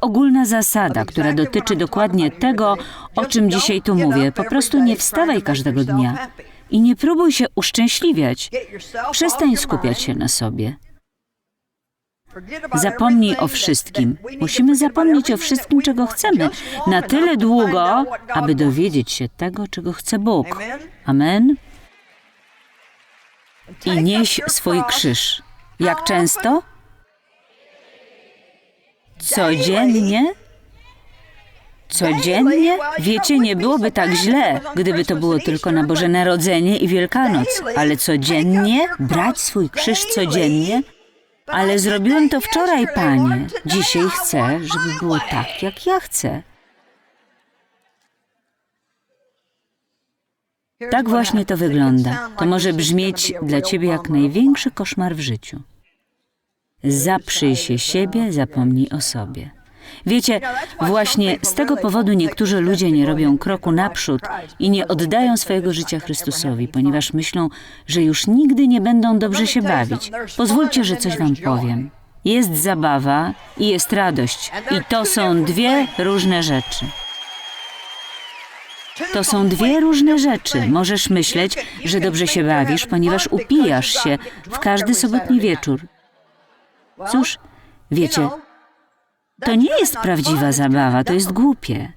ogólna zasada, która dotyczy dokładnie tego, o czym dzisiaj tu mówię. Po prostu nie wstawaj każdego dnia i nie próbuj się uszczęśliwiać. Przestań skupiać się na sobie. Zapomnij o wszystkim. Musimy zapomnieć o wszystkim, czego chcemy, na tyle długo, aby dowiedzieć się tego, czego chce Bóg. Amen. I nieś swój krzyż. Jak często? Codziennie? Codziennie? Wiecie, nie byłoby tak źle, gdyby to było tylko na Boże Narodzenie i Wielkanoc. Ale codziennie? Brać swój krzyż codziennie? Ale zrobiłem to wczoraj, panie. Dzisiaj chcę, żeby było tak, jak ja chcę. Tak właśnie to wygląda. To może brzmieć dla ciebie jak największy koszmar w życiu. Zaprzyj się siebie, zapomnij o sobie. Wiecie, właśnie z tego powodu niektórzy ludzie nie robią kroku naprzód i nie oddają swojego życia Chrystusowi, ponieważ myślą, że już nigdy nie będą dobrze się bawić. Pozwólcie, że coś wam powiem. Jest zabawa i jest radość, i to są dwie różne rzeczy. To są dwie różne rzeczy. Możesz myśleć, że dobrze się bawisz, ponieważ upijasz się w każdy sobotni wieczór. Cóż, wiecie, to nie jest prawdziwa zabawa, to jest głupie.